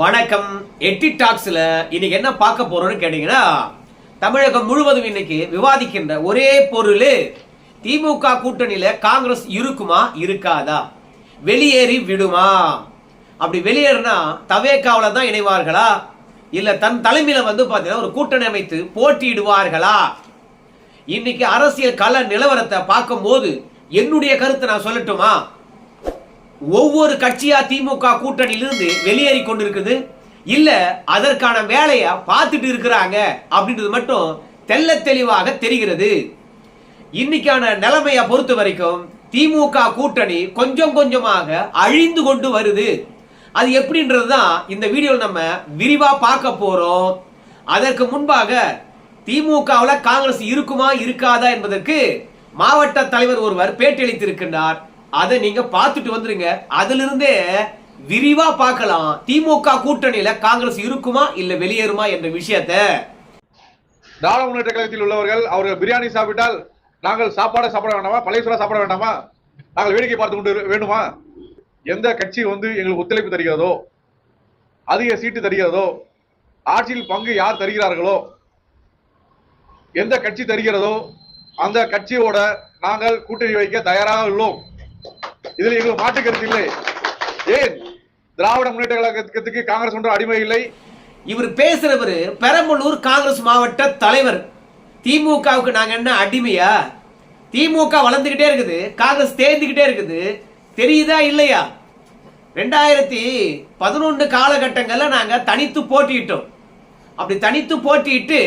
வணக்கம். எட்டி டாக்ஸ்ல இன்னைக்கு என்ன பார்க்க போறோம்னு கேட்டீங்கன்னா தமிழகம் முழுவதும் இன்னைக்கு விவாதிக்கின்ற ஒரே பொருள் திமுக கூட்டணியில காங்கிரஸ் இருக்குமா இருக்காதா? வெளியேறி விடுமா? அப்படி வெளியேறினா தவேக்காவில தான் இணைவார்களா? இல்ல தன் தலைமையில வந்து பாத்தீங்கன்னா ஒரு கூட்டணி அமைத்து போட்டியிடுவார்களா? இன்னைக்கு அரசியல் கள நிலவரத்தை பார்க்கும்போது என்னுடைய கருத்தை நான் சொல்லட்டுமா? ஒவ்வொரு கட்சியா திமுக கூட்டணியிலிருந்து வெளியேறி கொண்டிருக்குது. இல்ல அதற்கான வேலையை பார்த்துட்டு இருக்கிறாங்க அப்படின்றது மட்டும் தெள்ள தெளிவாக தெரிகிறது. இன்னைக்கான நிலைமையை பொறுத்த வரைக்கும் திமுக கூட்டணி கொஞ்சம் கொஞ்சமாக அழிந்து கொண்டு வருது. அது எப்படின்றது தான் இந்த வீடியோவில் நம்ம விரிவா பார்க்க போறோம். அதற்கு முன்பாக திமுகவில் காங்கிரஸ் இருக்குமா இருக்காதா என்பதற்கு மாவட்ட தலைவர் ஒருவர் பேட்டியளித்திருக்கின்றார் அதை நீங்க பார்த்துட்டு வந்துருங்க. அதுல இருந்தே விரிவா பார்க்கலாம். திமுக கூட்டணியில காங்கிரஸ் இருக்குமா இல்ல வெளியேறுமா என்ற விஷயத்த. திராவிட முன்னேற்ற கழகத்தில் உள்ளவர்கள் அவர்கள் பிரியாணி சாப்பிட்டால் நாங்கள் சாப்பாடை சாப்பிட வேண்டாமா? பழைய சாப்பிட வேண்டாமா? நாங்கள் வேடிக்கை பார்த்து கொண்டு வேணுமா வேண்டுமா? எந்த கட்சி வந்து எங்களுக்கு ஒத்துழைப்பு தருகிறதோ அதிக சீட்டு தருகிறதோ ஆட்சியில் பங்கு யார் தருகிறார்களோ எந்த கட்சி தருகிறதோ அந்த கட்சியோட நாங்கள் கூட்டணி வைக்க தயாராக உள்ளோம். இதில் எங்களுக்கு மாற்று கருத்து இல்லை. ஏன்? திராவிட முன்னேற்ற கழகத்துக்கு காங்கிரஸ் ஒன்றும் அடிமை இல்லை. இவர் பேசுறவர் பெரம்பலூர் காங்கிரஸ் மாவட்ட தலைவர். திமுகவுக்கு நாங்க என்ன அடிமையா? திமுக வளர்ந்துகிட்டே இருக்குது காங்கிரஸ் தேர்ந்துகிட்டே இருக்குது. தெரியுதா இல்லையா? ரெண்டாயிரத்தி பதினொன்று காலகட்டங்களில் நாங்கள் தனித்து போட்டியிட்டோம். அப்படி தனித்து போட்டியிட்டு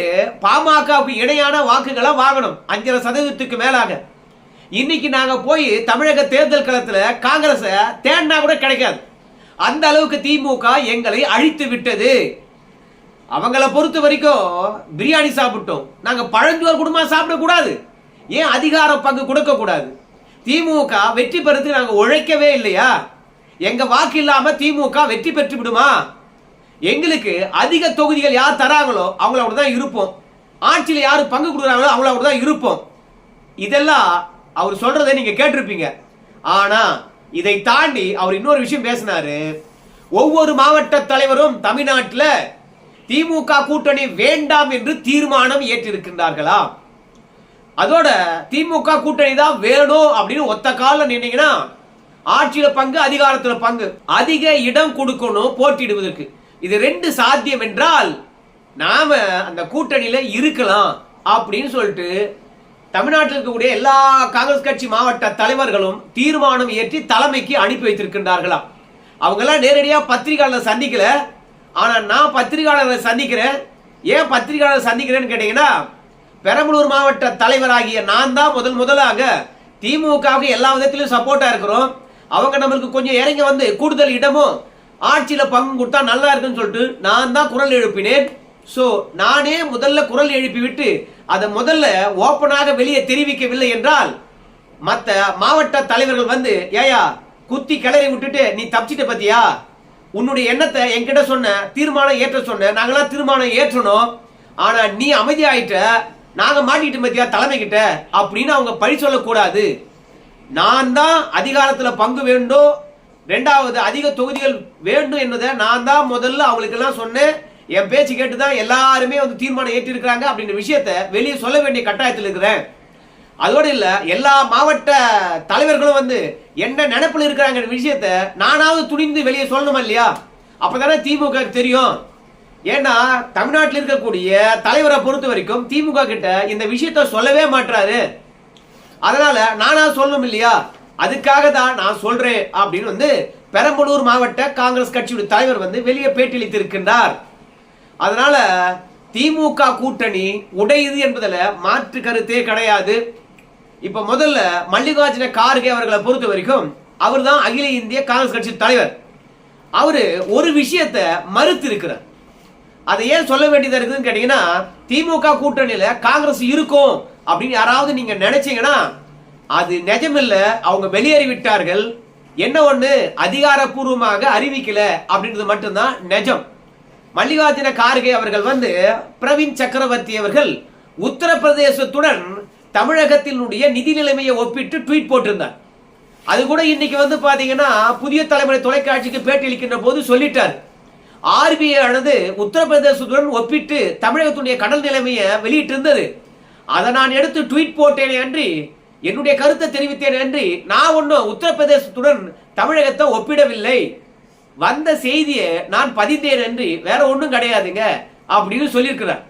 பாமகவுக்கு இணையான வாக்குகளை வாங்கணும் அஞ்சரை சதவீதத்துக்கு மேலாக. இன்னைக்கு நாங்க போய் தமிழக தேர்தல் களத்துல காங்கிரஸை தேடினா கூட கிடைக்காது. அந்த அளவுக்கு திமுக எங்களை அழித்து விட்டது. அவங்கள பொறுத்த வரைக்கும் பிரியாணி சாப்பிட்டோம். நாங்க பழஞ்சோர் குடும்பம் சாப்பிடக்கூடாது ஏன் அதிகார பங்கு கொடுக்க கூடாது? திமுக வெற்றி பெறதுக்கு நாங்க உழைக்கவே இல்லையா? எங்க வாக்கு இல்லாம திமுக வெற்றி பெற்று விடுமா? எங்களுக்கு அதிக தொகுதிகள் யார் தராங்களோ அவங்களோட தான் இருப்போம். ஆட்சியில் யார் பங்கு கொடுக்குறாங்களோ அவங்களோட தான் இருப்போம். இதெல்லாம் அவர் சொல்றதை நீங்க கேட்டிருப்பீங்க. ஆனா இதை தாண்டி அவர் இன்னொரு விஷயம் பேசினாரு. ஒவ்வொரு மாவட்ட தலைவரும் தமிழ்நாட்டில் திமுக கூட்டணி வேண்டாம் என்று தீர்மானம் ஏற்றிருக்கின்றார்களா? அதோட திமுக கூட்டணி தான் வேணும் அப்படின்னு ஒத்த காலில் நின்னீங்கன்னா ஆட்சியில பங்கு அதிகாரத்துல பங்கு. அதிக இடம் கொடுக்கணும் போட்டியிடுவதற்கு. இது ரெண்டு சாத்தியம் என்றால் நாம அந்த கூட்டணியில இருக்கலாம் அப்படின்னு சொல்லிட்டு தமிழ்நாட்டில் இருக்கக்கூடிய எல்லா காங்கிரஸ் கட்சி மாவட்ட தலைவர்களும் தீர்மானம் ஏற்றி தலைமைக்கு அனுப்பி வைத்திருக்கின்றார்களாம் அவங்கெல்லாம் நேரடியா பத்திரிகையாளர் சந்திக்கல. ஆனா நான் பத்திரிகையாளர்களை சந்திக்கிறேன். ஏன் பத்திரிகையாளர் சந்திக்கிறேன்னு கேட்டீங்கன்னா பெரம்பலூர் மாவட்ட தலைவராகிய நான் தான் முதல் முதலாக திமுகவுக்கு எல்லா விதத்திலும் சப்போர்ட்டா இருக்கிறோம். அவங்க நம்மளுக்கு கொஞ்சம் இறங்கி வந்து கூடுதல் இடமும் ஆட்சியில பங்கு கொடுத்தா நல்லா இருக்குன்னு சொல்லிட்டு நான் தான் குரல் எழுப்பினேன். ஸோ நானே முதல்ல குரல் எழுப்பிவிட்டு அதை முதல்ல ஓப்பனாக வெளியே தெரிவிக்கவில்லை என்றால் மற்ற மாவட்ட தலைவர்கள் வந்து ஏயா குத்தி கிளறி விட்டுட்டு நீ தப்பிச்சிட்ட பத்தியா? உன்னுடைய எண்ணத்தை என்கிட்ட சொன்ன தீர்மானம் ஏற்ற சொன்ன நாங்களாம் தீர்மானம் ஏற்றணும். ஆனா நீ அமைதியாயிட்ட நாங்க மாட்டிட்டு பத்தியா தலைமை கிட்ட அப்படின்னு அவங்க பழி சொல்லக்கூடாது. நான் தான் அதிகாரத்துல பங்கு வேண்டும். ரெண்டாவது அதிக தொகுதிகள் வேண்டும் என்பதை நான் தான் முதல்ல அவங்களுக்கு எல்லாம் சொன்னேன். என் பேச்சு கேட்டு தான் எல்லாருமே வந்து தீர்மானம் ஏற்றிருக்கிறாங்க அப்படின்ற விஷயத்த வெளியே சொல்ல வேண்டிய கட்டாயத்தில் இருக்கிறேன் அதோடு இல்ல எல்லா மாவட்ட தலைவர்களும் வந்து என்ன நினைப்புல இருக்கிறாங்க விஷயத்த நானாவது துணிந்து வெளியே சொல்லணுமா இல்லையா? அப்பதானே திமுக தெரியும். ஏன்னா தமிழ்நாட்டில் இருக்கக்கூடிய தலைவரை பொறுத்த வரைக்கும் திமுக கிட்ட இந்த விஷயத்த சொல்லவே மாட்டாரு அதனால நானா சொல்லணும் இல்லையா? அதுக்காக தான் நான் சொல்றேன் அப்படின்னு வந்து பெரம்பலூர் மாவட்ட காங்கிரஸ் கட்சியுடைய தலைவர் வந்து வெளியே பேட்டியளித்திருக்கின்றார். அதனால திமுக கூட்டணி உடையுது என்பதில் மாற்று கருத்தே கிடையாது. இப்ப முதல்ல மல்லிகார்ஜுன கார்கே அவர்களை பொறுத்த வரைக்கும் அவர் தான் அகில இந்திய காங்கிரஸ் கட்சி தலைவர். அவரு ஒரு விஷயத்தை மறுத்து இருக்கிறார் அதை ஏன் சொல்ல வேண்டியதா இருக்குதுன்னு கேட்டீங்கன்னா திமுக கூட்டணியில காங்கிரஸ் இருக்கும் அப்படின்னு யாராவது நீங்க நினைச்சீங்கன்னா அது நிஜமில்ல அவங்க வெளியேறி விட்டார்கள் என்ன ஒண்ணு? அதிகாரப்பூர்வமாக அறிவிக்கல அப்படின்றது மட்டும்தான் நிஜம். மல்லிகார்ஜுன கார்கே அவர்கள் வந்து பிரவீன் சக்கரவர்த்தி அவர்கள் உத்தரப்பிரதேசத்துடன் தமிழகத்தினுடைய நிதி நிலைமையை ஒப்பிட்டு ட்வீட் போட்டிருந்தார். அது கூட இன்னைக்கு வந்து பாத்தீங்கன்னா புதிய தலைமுறை தொலைக்காட்சிக்கு பேட்டி அளிக்கின்ற போது சொல்லிட்டார். ஆர்பிஐ ஆனது உத்தரப்பிரதேசத்துடன் ஒப்பிட்டு தமிழகத்துடைய கடல் நிலைமையை வெளியிட்டிருந்தது. அதை நான் எடுத்து ட்வீட் போட்டேனே அன்றி என்னுடைய கருத்தை தெரிவித்தேன் அன்றி நான் ஒன்றும் உத்தரப்பிரதேசத்துடன் தமிழகத்தை ஒப்பிடவில்லை. வந்த செய்தியை நான் பதிந்தேன் என்று வேற ஒன்றும் கிடையாதுங்க அப்படின்னு சொல்லியிருக்கிறார்.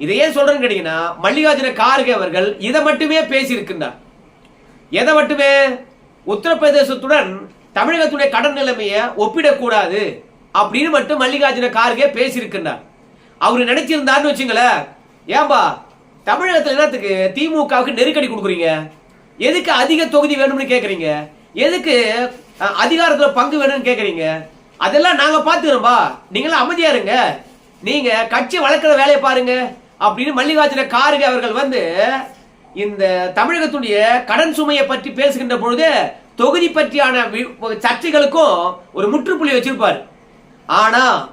இதை ஏன் சொல்றேன்னு கேட்டீங்கன்னா மல்லிகார்ஜுன கார்கே அவர்கள் இதை மட்டுமே பேசியிருக்கின்றார். எதை மட்டுமே? உத்தரப்பிரதேசத்துடன் தமிழகத்துடைய கடன் நிலைமையை ஒப்பிடக்கூடாது அப்படின்னு மட்டும் மல்லிகார்ஜுன கார்கே பேசியிருக்கின்றார். அவர் நினைச்சிருந்தார்னு வச்சுங்களேன் ஏன்பா தமிழகத்தில் என்னத்துக்கு திமுகவுக்கு நெருக்கடி கொடுக்குறீங்க? எதுக்கு அதிக தொகுதி வேணும்னு கேட்குறீங்க எதுக்கு அதிகாரத்தில் பங்கு வேணும்னு கேட்குறீங்க அதெல்லாம் நாங்க பாத்துக்கிறோம்பா. நீங்களாம் அமைதியா இருங்க. நீங்க கட்சி வளர்க்குற வேலையை பாருங்க. அப்படின்னு மல்லிகார்ஜுன கார்கே அவர்கள் வந்து இந்த தமிழகத்துடைய கடன் சுமையை பற்றி பேசுகின்ற பொழுது தொகுதி பற்றியான வி- சர்ச்சைகளுக்கும் ஒரு முற்றுப்புள்ளி வச்சிருப்பார். ஆனா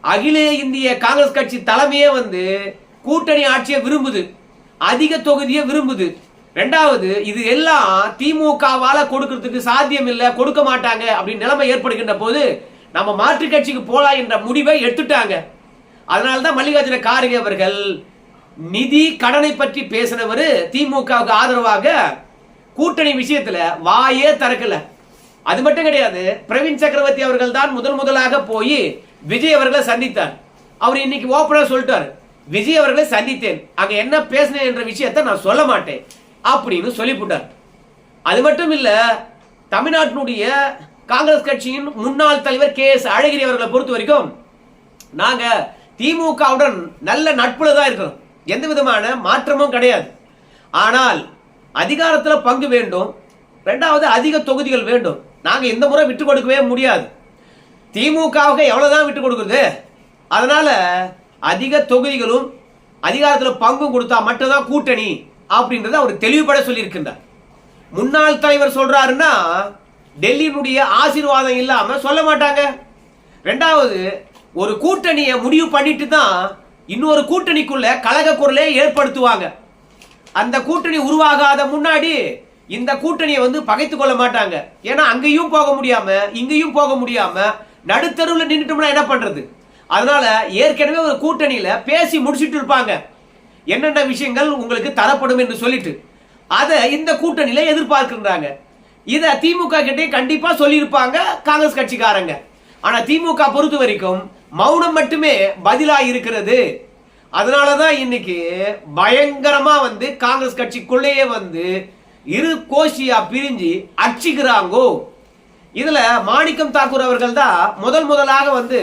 அகில இந்திய காங்கிரஸ் கட்சி தலைமையே வந்து கூட்டணி ஆட்சியை விரும்புது. அதிக தொகுதியை விரும்புது. ரெண்டாவது இது எல்லாம் திமுகவால கொடுக்கறதுக்கு சாத்தியம் இல்லை கொடுக்க மாட்டாங்க அப்படின்னு நிலைமை ஏற்படுகின்ற போது நம்ம மாற்று கட்சிக்கு போலாம் என்ற முடிவை எடுத்துட்டாங்க. அதனால தான் மல்லிகார்ஜுன கார்கே அவர்கள் நிதி கடனை பற்றி பேசினவர் திமுகவுக்கு ஆதரவாக கூட்டணி விஷயத்துல வாயே திறக்கல. அது மட்டும் கிடையாது பிரவீன் சக்கரவர்த்தி அவர்கள் தான் முதல் முதலாக போய் விஜய் அவர்களை சந்தித்தார். அவர் இன்னைக்கு ஓப்பனா சொல்லிட்டார் விஜய் அவர்களை சந்தித்தேன். அங்க என்ன பேசினேன் என்ற விஷயத்தை நான் சொல்ல மாட்டேன். அப்படின்னு சொல்லிவிட்டார் அது மட்டும் இல்ல தமிழ்நாட்டினுடைய காங்கிரஸ் கட்சியின் முன்னாள் தலைவர் கே எஸ் அழகிரி அவர்களை பொறுத்த வரைக்கும் நாங்க திமுகவுடன் நல்ல நட்புல தான் இருக்கிறோம். எந்த விதமான மாற்றமும் கிடையாது. ஆனால் அதிகாரத்தில் பங்கு வேண்டும். ரெண்டாவது அதிக தொகுதிகள் வேண்டும். நாங்க இந்த முறை விட்டு கொடுக்கவே முடியாது. திமுகவுக்கு எவ்வளவுதான் விட்டு கொடுக்குறது? அதனால அதிக தொகுதிகளும் அதிகாரத்தில் பங்கும் கொடுத்தா மட்டும்தான் கூட்டணி அப்படின்றத அவர் தெளிவுபட சொல்லியிருக்கின்றார். முன்னாள் தலைவர் சொல்றாருன்னா டெல்லியினுடைய ஆசீர்வாதம் இல்லாமல் சொல்ல மாட்டாங்க. ரெண்டாவது ஒரு கூட்டணியை முடிவு பண்ணிட்டு தான் இன்னொரு கூட்டணிக்குள்ள கழக குரலே ஏற்படுத்துவாங்க. அந்த கூட்டணி உருவாகாத முன்னாடி இந்த கூட்டணியை வந்து பகைத்து கொள்ள மாட்டாங்க. ஏன்னா அங்கேயும் போக முடியாம இங்கேயும் போக முடியாம நடுத்தருவில் நின்றுட்டோம்னா என்ன பண்றது? அதனால ஏற்கனவே ஒரு கூட்டணியில பேசி முடிச்சிட்டு இருப்பாங்க. என்னென்ன விஷயங்கள் உங்களுக்கு தரப்படும் என்று சொல்லிட்டு. அதை இந்த கூட்டணியில எதிர்பார்க்கின்றாங்க. இதை திமுக கிட்டே கண்டிப்பா சொல்லியிருப்பாங்க காங்கிரஸ் கட்சிக்காரங்க. ஆனா திமுக பொறுத்த வரைக்கும் மௌனம் மட்டுமே பதிலா இருக்கிறது. அதனாலதான் இன்னைக்கு பயங்கரமா வந்து காங்கிரஸ் கட்சிக்குள்ளேயே வந்து இரு கோஷியா பிரிஞ்சு அச்சிக்கிறாங்கோ இதுல மாணிக்கம் தாக்கூர் அவர்கள் தான் முதல் முதலாக வந்து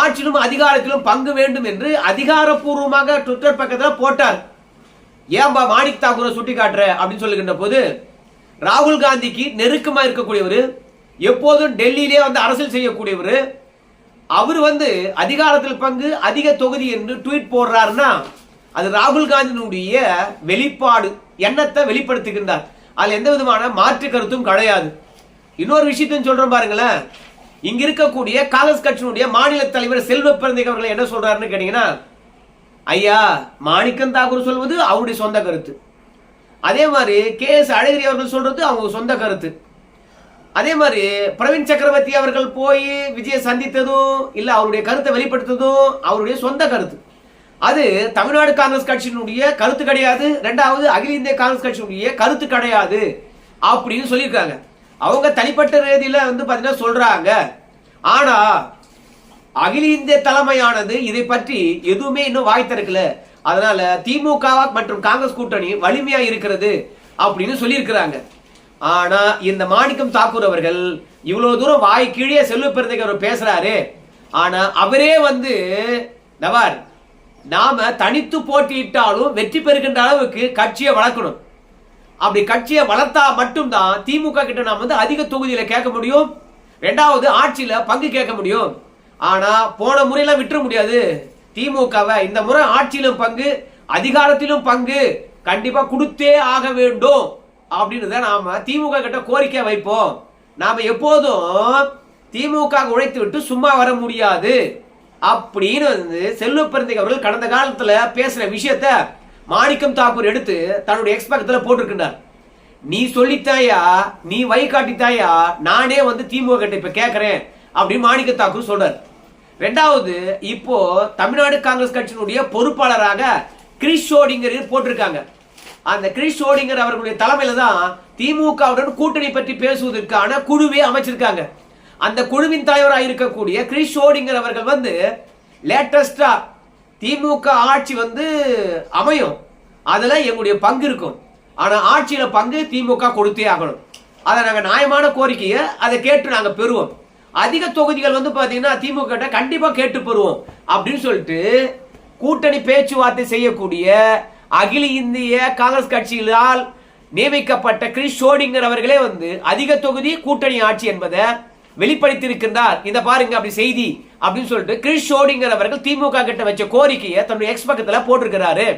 ஆட்சியிலும் அதிகாரத்திலும் பங்கு வேண்டும் என்று அதிகாரப்பூர்வமாக ட்விட்டர் பக்கத்தில் போட்டார். ஏன்பா மாணிக் தாக்கூரை சுட்டி காட்டுற அப்படின்னு சொல்லுகின்ற போது ராகுல் காந்திக்கு நெருக்கமாக இருக்கக்கூடியவர் எப்போதும் டெல்லியிலே வந்து அரசியல் செய்யக்கூடியவர். அவர் வந்து அதிகாரத்தில் பங்கு அதிக தொகுதி என்று ட்வீட் போடுறாருன்னா அது ராகுல் காந்தியினுடைய வெளிப்பாடு எண்ணத்தை வெளிப்படுத்துகின்றார். அதில் எந்த விதமான மாற்று கருத்தும் கிடையாது. இன்னொரு விஷயத்தையும் சொல்கிறோம் பாருங்களேன். இங்க இருக்கக்கூடிய காங்கிரஸ் கட்சியினுடைய மாநில தலைவர் செல்வ பிறந்தகை அவர்கள் என்ன சொல்றாருன்னு கேட்டீங்கன்னா ஐயா மாணிக்கம் தாக்கூர் சொல்வது அவருடைய சொந்த கருத்து. அதே மாதிரி கே எஸ் அழகிரி அவர்கள் சொல்றது அவங்க சொந்த கருத்து. அதே மாதிரி பிரவீன் சக்கரவர்த்தி அவர்கள் போய் விஜயை சந்தித்ததும் இல்லை அவருடைய கருத்தை வெளிப்படுத்ததும் அவருடைய சொந்த கருத்து. அது தமிழ்நாடு காங்கிரஸ் கட்சியினுடைய கருத்து கிடையாது. ரெண்டாவது அகில இந்திய காங்கிரஸ் கட்சியினுடைய கருத்து கிடையாது அப்படின்னு சொல்லியிருக்காங்க. அவங்க தனிப்பட்ட ரீதியில் வந்து பார்த்தீங்கன்னா சொல்றாங்க. ஆனா அகில இந்திய தலைமையானது இதை பற்றி எதுவுமே இன்னும் வாய் திறக்கல. அதனால திமுக மற்றும் காங்கிரஸ் கூட்டணி வலிமையா இருக்கிறது அப்படின்னு சொல்லியிருக்கிறாங்க. ஆனா இந்த மாணிக்கம் தாக்கூர் அவர்கள் இவ்வளவு தூரம் வாய் கீழே செல்வ பிறந்தைக்கு அவர் பேசுறாரு. ஆனா அவரே வந்து நவார் நாம தனித்து போட்டியிட்டாலும் வெற்றி பெறுகின்ற அளவுக்கு கட்சியை வளர்க்கணும். அப்படி கட்சியை வளர்த்தா மட்டும்தான் திமுக கிட்ட நாம வந்து அதிக தொகுதியில கேட்க முடியும். ரெண்டாவது ஆட்சியில பங்கு கேட்க முடியும். ஆனா போன முறையெல்லாம் விட்டுற முடியாது. திமுகவை இந்த முறை ஆட்சியிலும் பங்கு அதிகாரத்திலும் பங்கு கண்டிப்பா கொடுத்தே ஆக வேண்டும் அப்படின்னு நாம திமுக கிட்ட கோரிக்கை வைப்போம். நாம எப்போதும் திமுக உழைத்து விட்டு சும்மா வர முடியாது அப்படின்னு வந்து செல்வ பெருந்தைக்கு அவர்கள் கடந்த காலத்துல பேசுற விஷயத்த மாணிக்கம் தாக்கூர் எடுத்து தன்னுடைய எக்ஸ்பெக்டத்துல போட்டிருக்கின்றார். நீ சொல்லித்தாயா நீ வழிகாட்டித்தாயா நானே வந்து திமுக கிட்ட இப்ப கேட்கறேன் அப்படின்னு மாணிக்க தாக்கூர் சொல்றாரு. ரெண்டாவது இப்போ தமிழ்நாடு காங்கிரஸ் கட்சியினுடைய பொறுப்பாளராக கிரிஷ் ஷோடிங்கர் போட்டிருக்காங்க. அந்த கிரிஷ் ஷோடிங்கர் அவர்களுடைய தலைமையில தான் திமுகவுடன் கூட்டணி பற்றி பேசுவதற்கான குழுவே அமைச்சிருக்காங்க. அந்த குழுவின் தலைவராக இருக்கக்கூடிய கிரிஷ் ஷோடிங்கர் அவர்கள் வந்து லேட்டஸ்டா திமுக ஆட்சி வந்து அமையும். அதுல எங்களுடைய பங்கு இருக்கும். ஆனா ஆட்சியில பங்கு திமுக கொடுத்தே ஆகணும். அதை நாங்கள் நியாயமான கோரிக்கையை அதை கேட்டு நாங்கள் பெறுவோம். அதிக தொகுதிகள் வந்து பார்த்தீங்கன்னா திமுக கண்டிப்பாக கேட்டு பெறுவோம் அப்படின்னு சொல்லிட்டு கூட்டணி பேச்சுவார்த்தை செய்யக்கூடிய அகில இந்திய காங்கிரஸ் கட்சிகளால் நியமிக்கப்பட்ட கிரிஷ் ஷோடிங்கர் அவர்களே வந்து அதிக தொகுதி கூட்டணி ஆட்சி என்பதை வெளிப்படுத்தியிருக்கின்றார். இந்த பாருங்க அப்படி செய்தி அப்படின்னு சொல்லிட்டு கிரிஷ் ஷோடிங்கர் அவர்கள் திமுக கிட்ட வச்ச கோரிக்கையை தன்னுடைய எக்ஸ் பக்கத்தில் போட்டிருக்கிறாரு.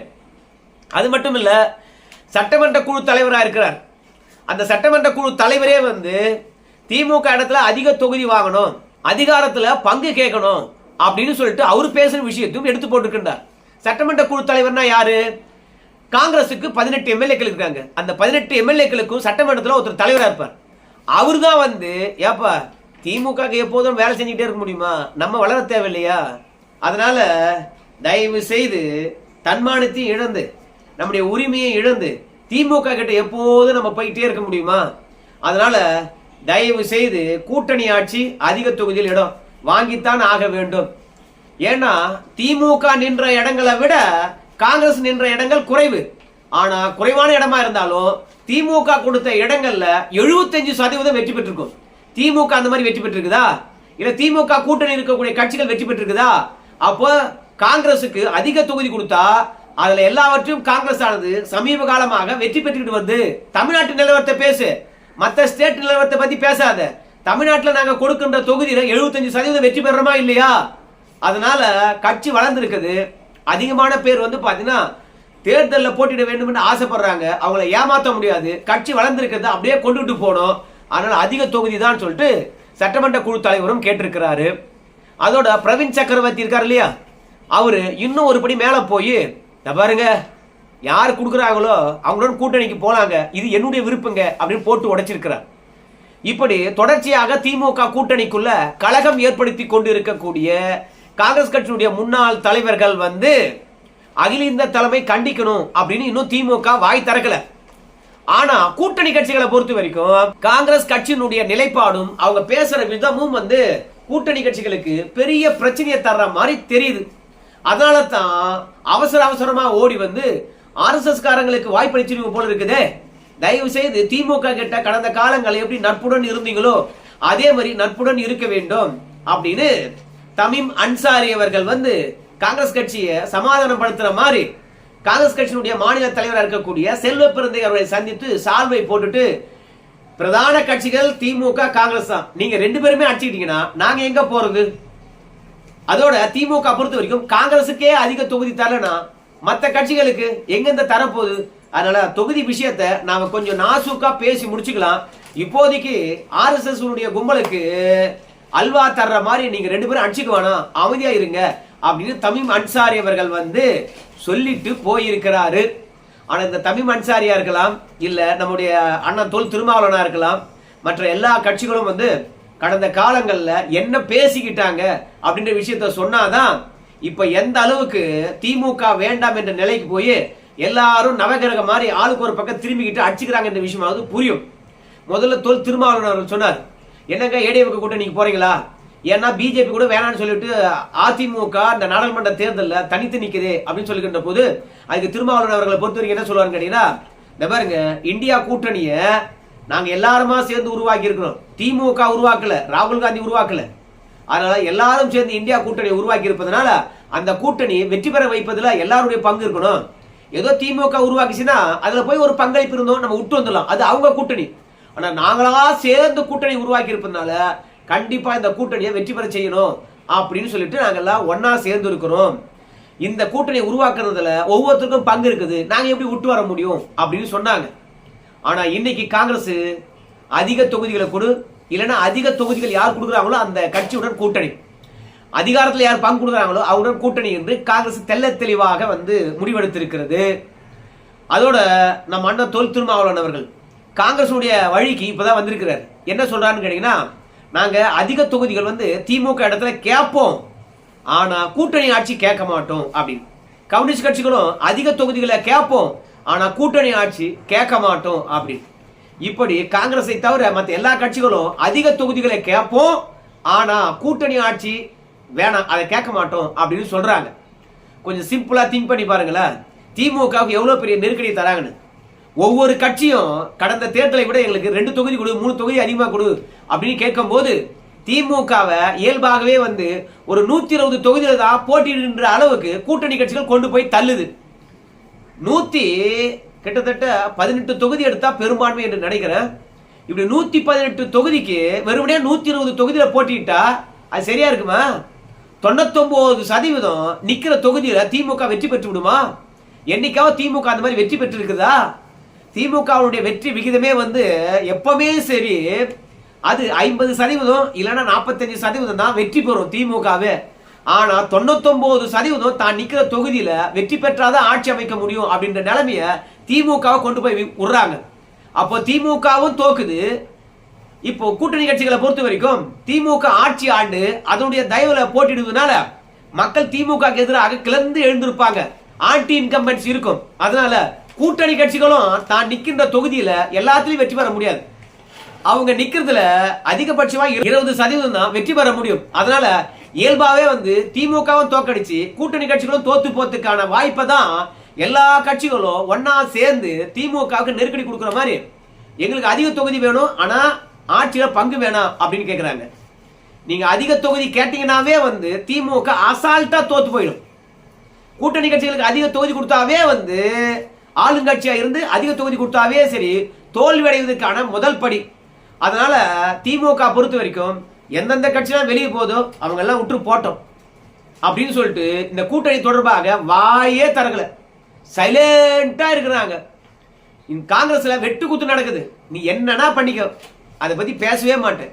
அது மட்டும் இல்லை சட்டமன்ற குழு தலைவராக இருக்கிறார். அந்த சட்டமன்ற குழு தலைவரே வந்து திமுக இடத்துல அதிக தொகுதி வாங்கணும் அதிகாரத்தில் பங்கு கேட்கணும் அப்படின்னு சொல்லிட்டு அவர் பேசுகிற விஷயத்தையும் எடுத்து போட்டுக்கின்றார் சட்டமன்ற குழு தலைவர்னா யாரு? காங்கிரஸுக்கு பதினெட்டு எம்எல்ஏக்கள் இருக்காங்க. அந்த பதினெட்டு எம்எல்ஏக்களுக்கும் சட்டமன்றத்தில் ஒருத்தர் தலைவராக இருப்பார். அவர் தான் வந்து ஏப்பா திமுக எப்போதும் வேலை செஞ்சுக்கிட்டே இருக்க முடியுமா? நம்ம வளர தேவையில்லையா? அதனால தயவு செய்து தன்மானத்தையும் இழந்து நம்முடைய உரிமையை இழந்து திமுக கிட்ட எப்போதும் நம்ம போயிட்டே இருக்க முடியுமா? அதனால தயவு செய்து கூட்டணி ஆட்சி அதிக தொகுதியில் இடம் வாங்கித்தான் ஆக வேண்டும். ஏன்னா திமுக நின்ற இடங்களை விட காங்கிரஸ் நின்ற இடங்கள் குறைவு. ஆனா குறைவான இடமா இருந்தாலும் திமுக கொடுத்த இடங்கள்ல 75% சதவீதம் வெற்றி பெற்றிருக்கும். திமுக அந்த மாதிரி வெற்றி பெற்றிருக்குதா? இல்ல திமுக கூட்டணி இருக்கக்கூடிய கட்சிகள் வெற்றி பெற்றிருக்குதா? அப்போ காங்கிரசுக்கு அதிக தொகுதி கொடுத்தா அதுல எல்லாவற்றையும் காங்கிரஸ் ஆனது சமீப காலமாக வெற்றி பெற்றுக்கிட்டு வந்து தமிழ்நாட்டு நிலவரத்தை பேசு. மற்ற ஸ்டேட் நிலவரத்தை பத்தி பேசாத. தமிழ்நாட்டில் நாங்கள் கொடுக்கின்ற தொகுதியில் எழுபத்தஞ்சு சதவீதம் வெற்றி பெறமா இல்லையா? அதனால கட்சி வளர்ந்துருக்குது. அதிகமான பேர் வந்து பார்த்தீங்கன்னா தேர்தலில் போட்டிட வேண்டும்னு ஆசைப்படுறாங்க. அவங்கள ஏமாற்ற முடியாது. கட்சி வளர்ந்துருக்கிறது அப்படியே கொண்டுட்டு போகணும். அதனால் அதிக தொகுதி தான் சொல்லிட்டு சட்டமன்ற குழு தலைவரும் கேட்டிருக்கிறாரு. அதோட பிரவீன் சக்கரவர்த்தி இருக்கார் இல்லையா? அவரு இன்னும் ஒரு படி மேலே போய் பாருங்க யார் கொடுக்குறாங்களோ அவங்களோட கூட்டணிக்கு போனாங்க இது என்னுடைய விருப்பங்க அப்படின்னு போட்டு உடைச்சிருக்கிறார். இப்படி தொடர்ச்சியாக திமுக கூட்டணிக்குள்ள கழகம் ஏற்படுத்தி கொண்டு இருக்கக்கூடிய காங்கிரஸ் கட்சியினுடைய முன்னாள் தலைவர்கள் வந்து அகில இந்த தலைமை கண்டிக்கணும் அப்படின்னு இன்னும் திமுக வாய் திறக்கல. ஆனா கூட்டணி கட்சிகளை பொறுத்த வரைக்கும் காங்கிரஸ் கட்சியினுடைய நிலைப்பாடும் அவங்க பேசுற விதமும் வந்து கூட்டணி கட்சிகளுக்கு பெரிய பிரச்சனையை தர்ற மாதிரி தெரியுது. அதனால தான் அவசர அவசரமா ஓடி வந்து ஆர்எஸ்எஸ் காரங்களுக்கு வாய்ப்பளிச்சிருங்க போல இருக்குதே. தயவு செய்து திமுக கிட்ட கடந்த காலங்களில் எப்படி நட்புடன் இருந்தீங்களோ அதே மாதிரி நட்புடன் இருக்க வேண்டும் அப்படின்னு தமிம் அன்சாரி அவர்கள் வந்து காங்கிரஸ் கட்சியை சமாதானப்படுத்துற மாதிரி காங்கிரஸ் கட்சியினுடைய மாநில தலைவராக இருக்கக்கூடிய செல்வ பிறந்தை அவரை சந்தித்து சால்வை போட்டுட்டு பிரதான கட்சிகள் திமுக காங்கிரஸ் தான். நீங்க ரெண்டு பேருமே அடிச்சுக்கிட்டீங்கன்னா நாங்க எங்க போறது? அதோட திமுக பொறுத்த வரைக்கும் காங்கிரசுக்கே அதிக தொகுதி தரலன்னா மற்ற கட்சிகளுக்கு எங்கெந்த தரப்போகுது? அதனால தொகுதி விஷயத்த நாம கொஞ்சம் நாசூக்கா பேசி முடிச்சுக்கலாம். இப்போதைக்கு ஆர்எஸ்எஸ் உடைய கும்பலுக்கு அல்வா தர்ற மாதிரி நீங்க ரெண்டு பேரும் அடிச்சுக்க வேணாம். அமைதியா இருங்க. அப்படின்னு தமிம் அன்சாரி அவர்கள் வந்து சொல்லிட்டு போயிருக்கிறாரு. ஆனா இந்த தமிம் அன்சாரியா இருக்கலாம் இல்ல நம்முடைய அண்ணன் தொல் திருமாவளனா இருக்கலாம் மற்ற எல்லா கட்சிகளும் வந்து கடந்த காலங்கள்ல என்ன பேசிக்கிட்டாங்க அப்படின்ற விஷயத்த சொன்னாதான் இப்ப எந்த அளவுக்கு திமுக வேண்டாம் என்ற நிலைக்கு போய் எல்லாரும் நவகிரக மாதிரி ஆளுக்கு ஒரு பக்கம் திரும்பிக்கிட்டு அடிச்சுக்கிறாங்க என்ற விஷயமாவது புரியும். முதல்ல தொல் திருமாவளவன் அவர்கள் சொன்னார் என்னங்க ஏடிஎம்க்கு கூட நீங்க போறீங்களா? ஏன்னா பிஜேபி கூட வேணாம்னு சொல்லிட்டு அதிமுக இந்த நாடாளுமன்ற தேர்தலில் தனித்து நிற்குது அப்படின்னு சொல்லிக்கின்ற போது அதுக்கு திருமாவளவன் அவர்களை பொறுத்த வரைக்கும் என்ன சொல்லுவாருன்னு கேட்டீங்கன்னா இந்த பாருங்க இந்தியா கூட்டணியை நாங்கள் எல்லாருமா சேர்ந்து உருவாக்கி இருக்கிறோம் திமுக உருவாக்கல ராகுல் காந்தி உருவாக்கல. அதனால எல்லாரும் சேர்ந்து இந்தியா கூட்டணியை உருவாக்கி இருப்பதனால அந்த கூட்டணி வெற்றி பெற வைப்பதில் எல்லாருடைய பங்கு இருக்கணும். ஏதோ திமுக உருவாக்கிச்சுன்னா அதில் போய் ஒரு பங்களிப்பு இருந்தோம் நம்ம விட்டு வந்துடலாம். அது அவங்க கூட்டணி. ஆனால் நாங்களா சேர்ந்து கூட்டணி உருவாக்கி இருப்பதனால கண்டிப்பாக இந்த கூட்டணியை வெற்றி பெற செய்யணும் அப்படின்னு சொல்லிட்டு நாங்கள் எல்லாம் ஒன்றா சேர்ந்து இருக்கிறோம். இந்த கூட்டணியை உருவாக்குறதுல ஒவ்வொருத்தருக்கும் பங்கு இருக்குது. நாங்கள் எப்படி விட்டு வர முடியும் அப்படின்னு சொன்னாங்க. ஆனால் இன்னைக்கு காங்கிரஸ் அதிக தொகுதிகளை கொடு இல்லைன்னா அதிக தொகுதிகள் யார் கொடுக்குறாங்களோ அந்த கட்சியுடன் கூட்டணி. அதிகாரத்தில் யார் பங்கு கொடுக்குறாங்களோ அவருடன் கூட்டணி என்று காங்கிரஸ் தெள்ள தெளிவாக வந்து முடிவெடுத்திருக்கிறது. அதோட நம்ம அண்ணன் தொல் திருமாவளவன் அவர்கள் காங்கிரஸுடைய வழிக்கு இப்போதான் வந்திருக்கிறார். என்ன சொல்றாருன்னு கேட்டீங்கன்னா நாங்கள் அதிக தொகுதிகள் வந்து திமுக இடத்துல கேட்போம். ஆனால் கூட்டணி ஆட்சி கேட்க மாட்டோம் அப்படின்னு. கம்யூனிஸ்ட் கட்சிகளும் அதிக தொகுதிகளை கேட்போம். ஆனால் கூட்டணி ஆட்சி கேட்க மாட்டோம் அப்படின்னு. இப்படி காங்கிரஸை தவிர மற்ற எல்லா கட்சிகளும் அதிக தொகுதிகளை கேட்போம். ஆனா கூட்டணி ஆட்சி வேணாம் அதை கேட்க மாட்டோம் அப்படின்னு சொல்றாங்க. கொஞ்சம் சிம்பிளா திங்க் பண்ணி பாருங்களேன். திமுகவுக்கு எவ்வளவு பெரிய நெருக்கடி தராங்கன்னு. ஒவ்வொரு கட்சியும் கடந்த தேர்தலை விட எங்களுக்கு ரெண்டு தொகுதி கொடு மூணு தொகுதி அதிகமா கொடு அப்படின்னு கேட்கும்போது திமுகவை இயல்பாகவே வந்து ஒரு நூத்தி இருபது தொகுதியில தான் போட்டியிடுன்ற அளவுக்கு கூட்டணி கட்சிகள் கொண்டு போய் தள்ளுது. நூத்தி கிட்டத்தட்ட பதினெட்டு தொகுதி எடுத்தா பெரும்பான்மை என்று நினைக்கிறேன். இப்படி நூத்தி பதினெட்டு தொகுதிக்கு வெறுமனே நூத்தி இருபது தொகுதியில போட்டிட்டா அது சரியா இருக்குமா? தொண்ணூத்தொன்பது சதவீதம் நிக்கிற தொகுதியில திமுக வெற்றி பெற்று விடுமா? என்னைக்காவது திமுக அந்த மாதிரி வெற்றி பெற்று இருக்குதா திமுகவுடைய வெற்றி விகிதமே வந்து எப்பவுமே சரி அது ஐம்பது சதவீதம் இல்லைன்னா நாற்பத்தஞ்சு சதவீதம் தான் வெற்றி பெறும் திமுகவே. ஆனா தொண்ணூத்தொன்பது சதவீதம் தான் நிக்கிற தொகுதியில வெற்றி பெற்றாதான் ஆட்சி அமைக்க முடியும் அப்படின்ற நிலைமைய திமுகவை கொண்டு போய் விடுறாங்க. அப்போ திமுகவும் தோக்குது. இப்போ கூட்டணி கட்சிகளை பொறுத்த வரைக்கும் திமுக ஆட்சி ஆண்டு அதனுடைய தயவுல போட்டிடுவதனால மக்கள் திமுக எதிராக கிளர்ந்து எழுந்திருப்பாங்க. ஆன்டி இன்கம்பன்ஸ் இருக்கும். அதனால கூட்டணி கட்சிகளும் தான் நிக்கின்ற தொகுதியில எல்லாத்துலயும் வெற்றி பெற முடியாது. அவங்க நிக்கிறதுல அதிகபட்சமா இருபது சதவீதம் தான் வெற்றி பெற முடியும். அதனால இயல்பாவே வந்து திமுகவும் தோக்கடிச்சு கூட்டணி கட்சிகளும் தோத்து போத்துக்கான வாய்ப்பை தான் எல்லா கட்சிகளும் ஒன்னா சேர்ந்து திமுகவுக்கு நெருக்கடி கொடுக்குற மாதிரி எங்களுக்கு அதிக தொகுதி வேணும் ஆனா ஆட்சியில பங்கு வேணாம் அப்படின்னு கேட்குறாங்க நீங்க அதிக தொகுதி கேட்டீங்கன்னாவே வந்து திமுக அசால்ட்டா தோத்து போயிடும். கூட்டணி கட்சிகளுக்கு அதிக தொகுதி கொடுத்தாவே வந்து ஆளுங்கட்சியா இருந்து அதிக தொகுதி கொடுத்தாவே சரி தோல்வி அடைவதற்கான முதல் படி. அதனால திமுக பொறுத்த வரைக்கும் எந்தெந்த கட்சிலாம் வெளியே போதோ அவங்க எல்லாம் விட்டு போட்டோம். அப்படின்னு சொல்லிட்டு இந்த கூட்டணி தொடர்பாக வாயே தரகலை சைலண்டா இருக்கிறாங்க. இந்த காங்கிரஸ்ல வெட்டு குத்து நடக்குது. நீ என்னன்னா பண்ணிக்கோ. அதை பத்தி பேசவே மாட்டேன்.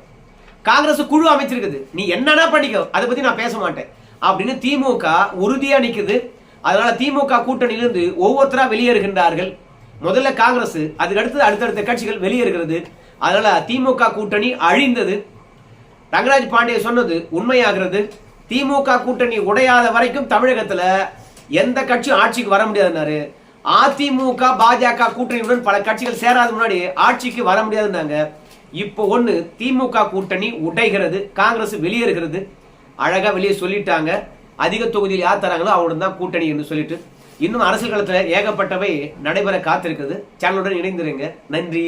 காங்கிரஸ் குழு அமைச்சிருக்குது. நீ என்னன்னா பண்ணிக்கோ. அதை பத்தி நான் பேச மாட்டேன். அப்படின்னு திமுக உறுதியா நிக்குது. அதனால திமுக கூட்டணியிலிருந்து ஒவ்வொருத்தரா வெளியேறுகின்றார்கள். முதல்ல காங்கிரஸ் அதுக்கடுத்து அடுத்தடுத்த கட்சிகள் வெளியேறுகிறது. அதனால திமுக கூட்டணி அழிந்தது. ரங்கராஜ் பாண்டிய சொன்னது உண்மையாகிறது. திமுக கூட்டணி உடையாத வரைக்கும் தமிழகத்துல எந்த கட்சியும் ஆட்சிக்கு வர முடியாதுனாரு அதிமுக பாஜக கூட்டணியுடன் பல கட்சிகள் சேராத முன்னாடி ஆட்சிக்கு வர முடியாதுன்னாங்க. இப்போ ஒண்ணு திமுக கூட்டணி உடைகிறது காங்கிரஸ் வெளியேறுகிறது அழகா வெளியே சொல்லிட்டாங்க. அதிக தொகுதியில் யார் தராங்களோ அவங்களுடன் தான் கூட்டணி என்று சொல்லிட்டு. இன்னும் அரசியல் களத்துல ஏகப்பட்டவை நடைபெற காத்திருக்குது. சேனலுடன் இணைந்திருங்க. நன்றி.